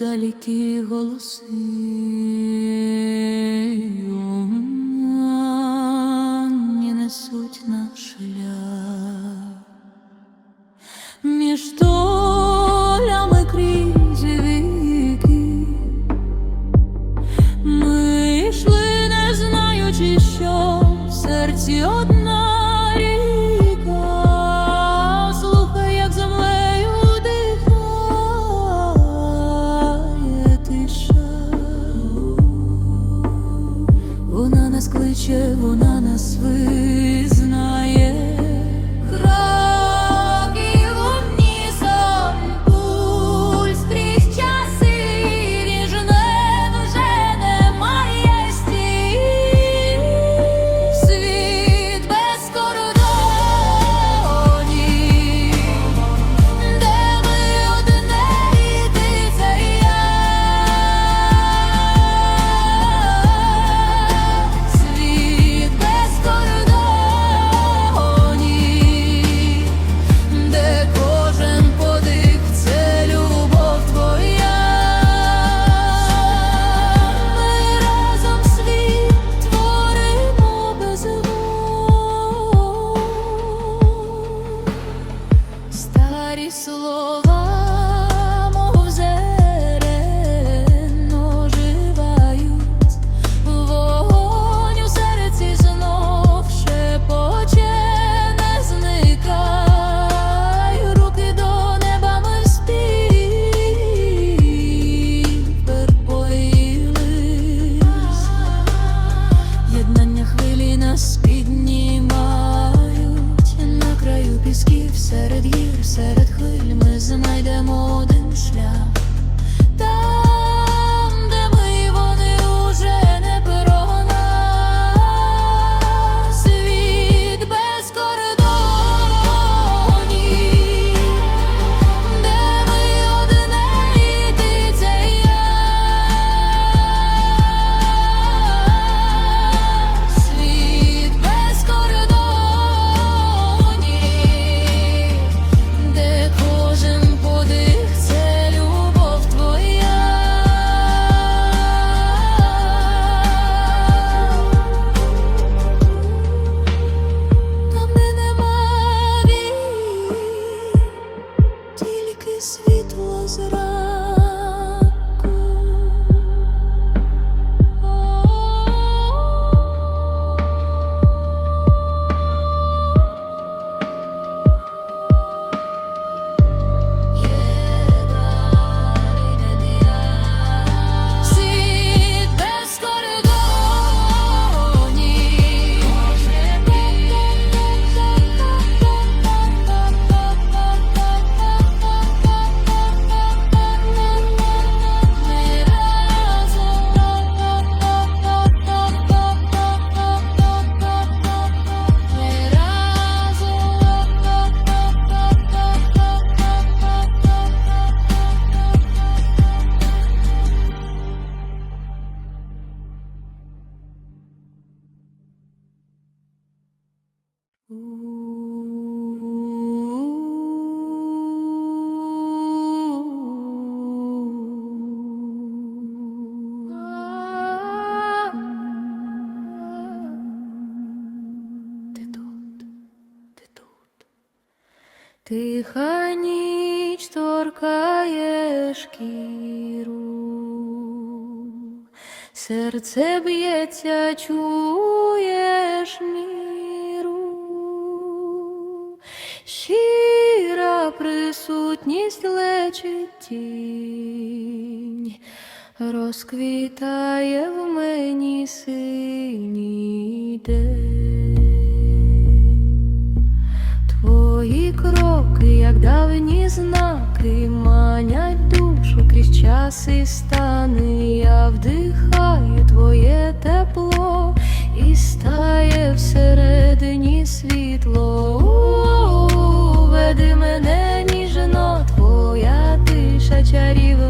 далекі голоси. Серце б'ється, чуєш міру, щира присутність лечить тінь, розквітає в мені синій день. Твої кроки, як давні знаки, манять душу крізь час і стани я вдихаю твоє тепло і стає всередині світло. Веди мене ніжно, твоя тиша чарівна.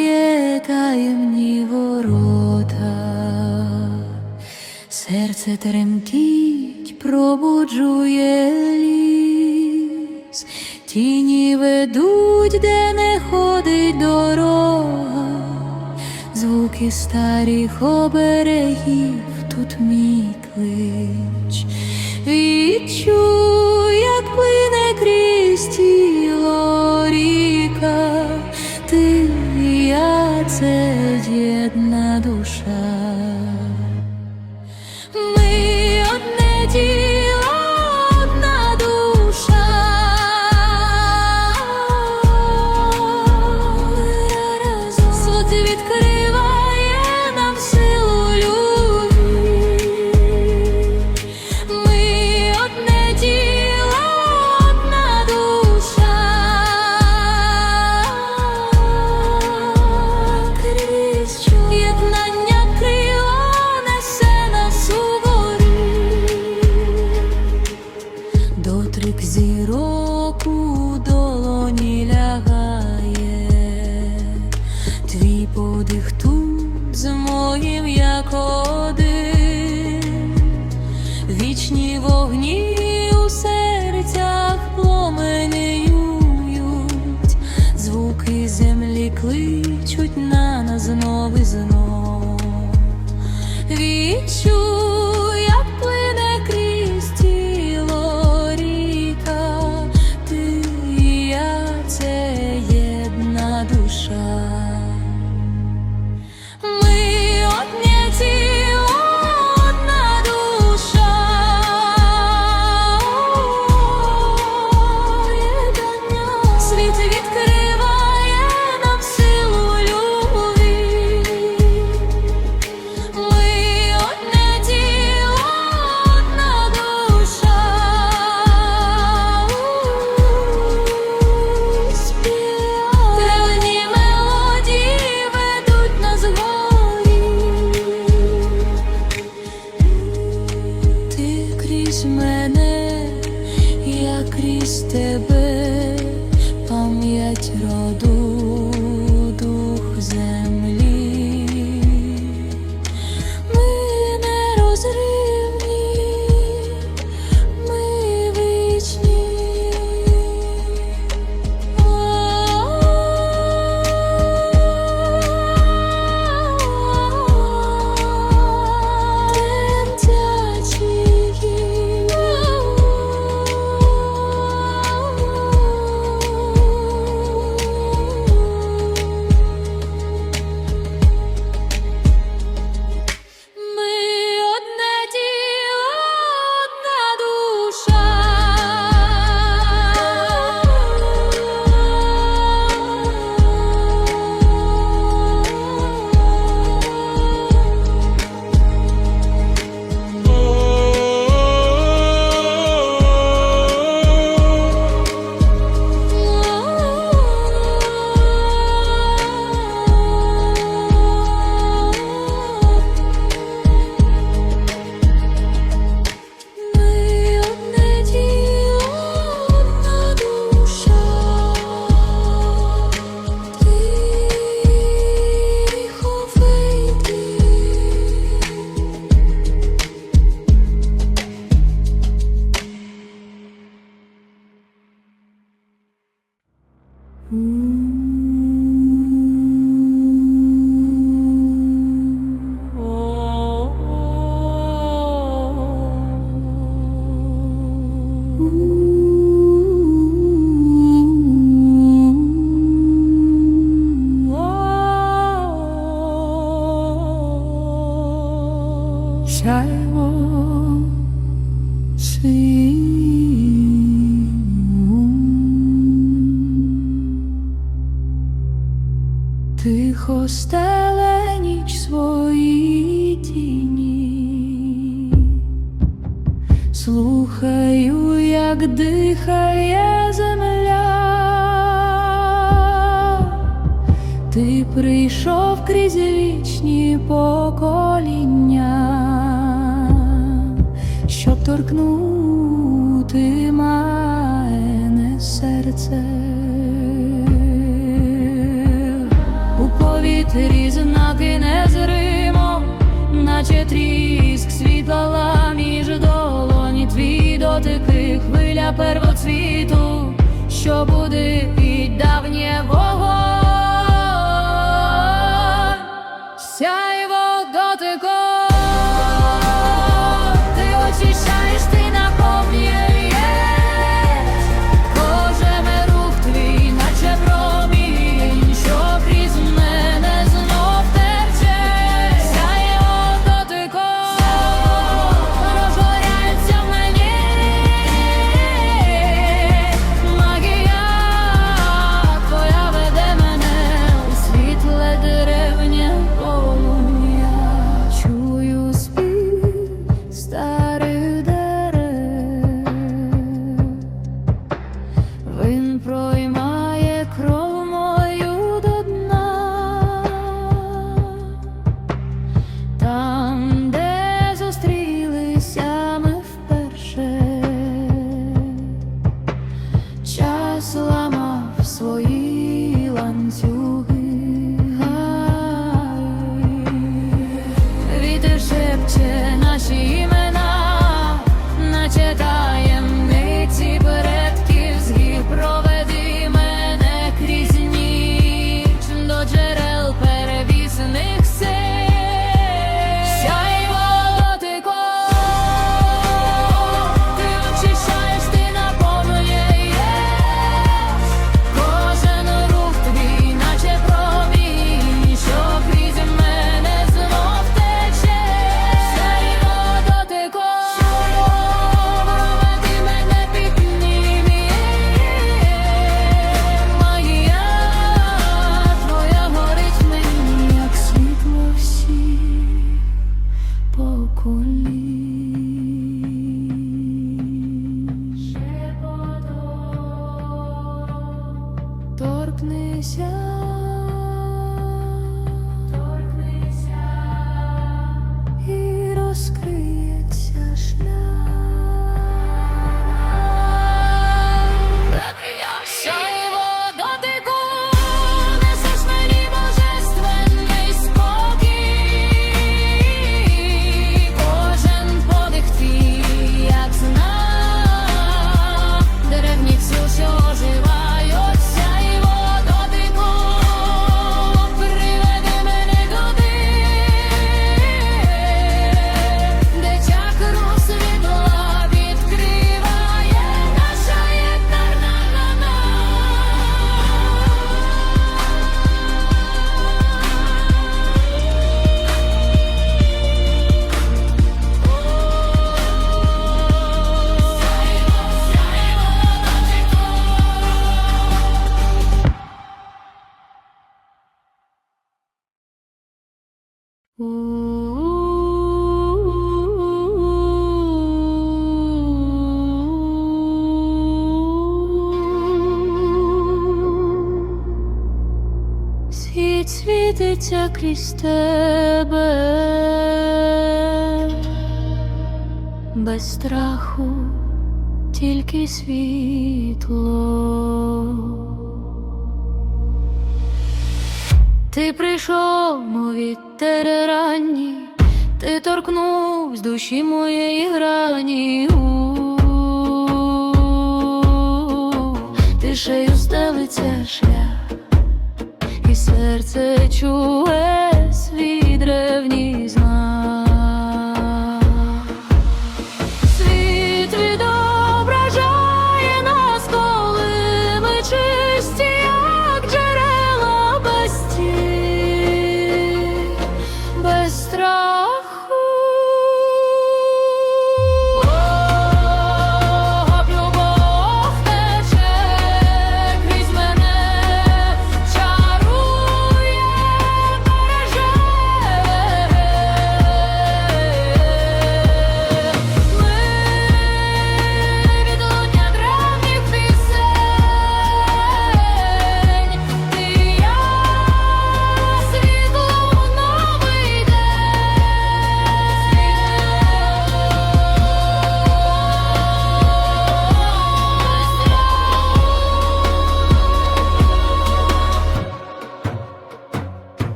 відкриває таємні ворота, серце тремтіть, пробуджує ліс, тіні ведуть, де не ходить дорога, звуки старих оберегів тут мій клич. Відчуй, як плине крізь ті Said jedno. воїв як один, вічні вогні у серцях пламенюють звуки землі кличуть на нас знов і знов. Mm. слухаю, як дихає земля, ти прийшов крізь вічні покоління, щоб торкнути мене серце у повітрі знаки незримо, наче тріск світла між долоні твій дотики, хвиля первоцвіту. світиться крізь тебе, без страху тільки світло. Ти прийшов, мов вітер ранній, ти торкнувся душі моєї грані. У -у -у -у. Ти стелиться шлях. серце чує.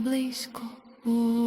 Близько. У-у-у.